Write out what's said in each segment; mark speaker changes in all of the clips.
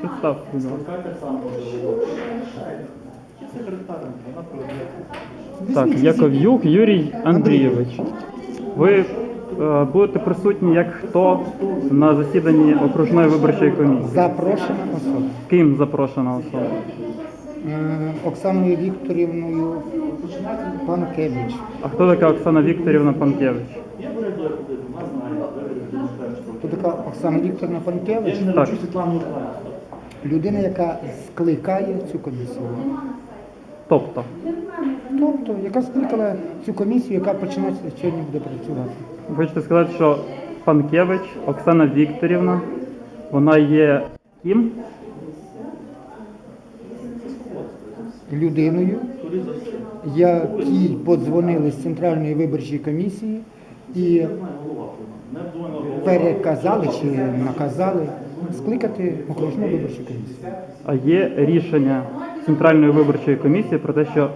Speaker 1: Представте, будь ласка. Так, Яков'юк Юрій Андрійович. Ви е, будете присутні як хто на засіданні окружної виборчої комісії?
Speaker 2: Запрошена особа.
Speaker 1: Ким запрошена особа?
Speaker 2: Е, Оксаною Вікторівною Панкевич.
Speaker 1: А хто така Оксана Вікторівна Панкевич?
Speaker 2: Хто така Оксана Вікторівна Панкевич?
Speaker 1: Так,
Speaker 2: Людина, яка скликає цю комісію.
Speaker 1: тобто,
Speaker 2: Тобто, яка скликала цю комісію, яка починається сьогодні буде працювати.
Speaker 1: ви хочете сказати, що Панкевич Оксана Вікторівна, вона є ким?
Speaker 2: Людиною, якій подзвонили з Центральної виборчої комісії і переказали чи наказали скликати окружну виборчу комісію.
Speaker 1: А є рішення Центральної виборчої комісії про те, що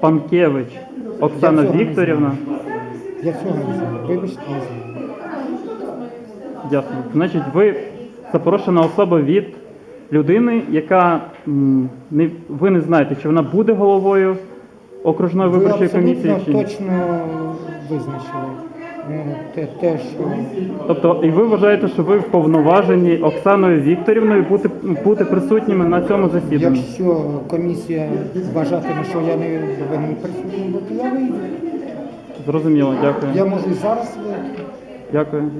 Speaker 1: Панкевич Оксана
Speaker 2: Я цього не
Speaker 1: Вікторівна.
Speaker 2: Я цього не знаю. Вибачте, не знаю.
Speaker 1: Ясно. Значить, ви запрошена особа від людини, яка м, не ви не знаєте, чи вона буде головою окружної
Speaker 2: Ви
Speaker 1: виборчої комісії
Speaker 2: абсолютно
Speaker 1: чи ні.
Speaker 2: точно визначили те, те, що
Speaker 1: Тобто, і ви вважаєте, що ви вповноважені Оксаною Вікторівною бути, бути присутніми на цьому засіданні?
Speaker 2: якщо комісія вважатиме, що я не повинен присутній то я вийду.
Speaker 1: Зрозуміло, дякую.
Speaker 2: Я можу і зараз вийти.
Speaker 1: Дякую.